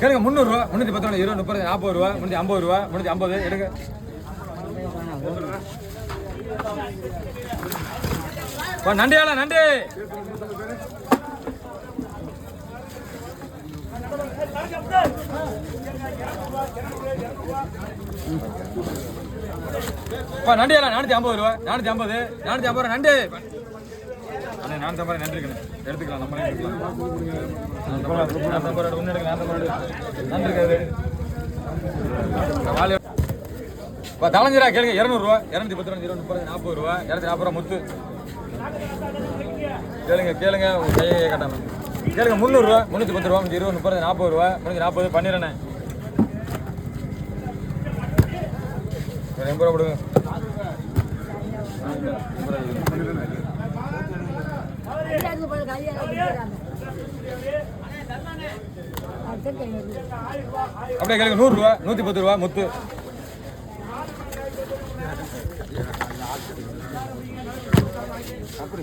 கேளுங்க முந்நூறுரூவா முந்நூற்றி பத்து ரூபா இருபது முப்பது நாற்பது ரூபா முந்நூற்றி ஐம்பது ரூபா முந்நூற்றி ஐம்பது எடுங்க. வா, நன்றியாளா நன்றி. வா, நன்றியாளா நானூற்றி ஐம்பது ரூபா நானூற்றி ஐம்பது நானூற்றி ஐம்பது ரூபா நன்றி. அண்ணே நான் ஐம்பது நன்றி கண்ணு எடுத்துக்கலாம் நம்மளே எடுத்துக்கலாம். நானூற்றி ஐம்பது ரூபா ஒன்று எடுக்கலாம் நானூற்றி ஐம்பது ரூபா நன்றி கரு இப்போ தலைஞ்சிரா கேளுங்க. இரநூறுவா இரநூத்தி பத்து ரூபா இருபது முப்பது நாற்பது ரூபா இரநூத்தி நாற்பது ரூபா முத்து. கேளுங்க கேளுங்க உங்க கையை கட்டாம. கேளுங்க முந்நூறுரூவா முந்நூற்றி பத்து ரூபா இருபது முப்பது நாற்பது ரூபா முந்நூற்றி நாற்பது பண்ணிடுறேண்ணே எண்பது ரூபா கொடுங்க. அப்படியே கேளுங்க நூறுரூவா நூற்றி பத்து ரூபா முத்து.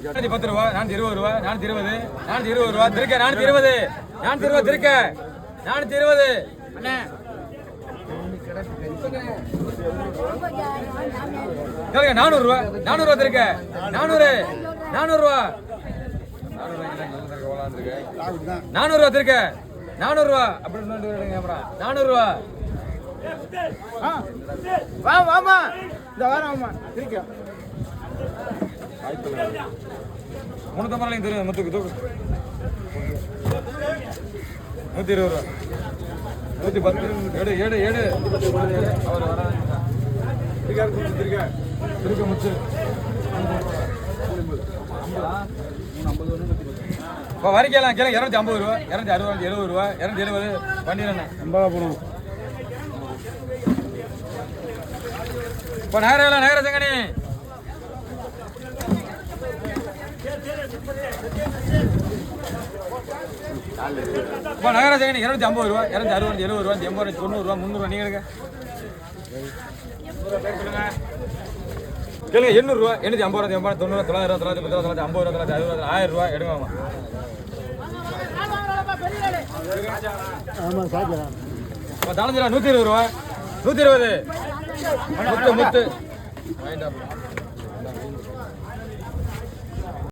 நானூற்றி பத்து ரூபா நானூற்றி இருபது ரூபா நானூற்றி இருபது நானூற்றி இருபது ரூபா திருக்க நானூற்றி இருபது நானூற்றி இருபது திருக்க நானூற்றி இருபது. அண்ணே. கேளுங்க நானூறுரூவா நானூறுரூவா திருக்க நானூறு நானூறுரூவா நானூறுரூவா திருக்க. நானூறுரூவா அப்படி இன்னொரு எடுங்க அப்புறம். நானூறுரூவா வா வாமா. இந்த வாரம் வாமா. இருக்க முந்நூற்றம்பது தெரியும் முத்துக்கு தூக்கு. நூற்றி இருபது ரூபா. நூற்றி பத்து. எடு எடு எடு. அவர் வர திருக்க முத்து. இப்போ வரிக்கலாம் கேளுங்க. இரநூத்தி ஐம்பது ரூபா இரநூத்தி அறுபது எழுபது ரூபா இரநூத்தி எழுபது பண்ணிடுறேன் ஐம்பதா போடும் இப்போ நகரம் நகர சங்கனி. இப்போ நகர சங்கனி இரநூத்தி ஐம்பது ரூபா இரநூத்தி அறுபது எழுபது ரூபா எண்பது ரூபா தொண்ணூறு ரூபா முந்நூறுவா நீங்க எடுங்க. கேளுங்க எண்ணூறுரூவா எண்ணூற்றி ஐம்பது ரூபா எண்பது தொண்ணூறு தொள்ளாயிரம் தொள்ளாயிரத்தி பத்து தொள்ளாயிரத்தி ஐம்பது ரூபா தொள்ளாயிரத்தி அறுபது ரூபா ஆயிரம் ரூபா எடுங்க மாமா ஆமா சாப்பிடலாம். இப்போ தலைஞ்சிரா நூற்றி இருபது ரூபா. நூற்றி இருபது. முத்து முத்து.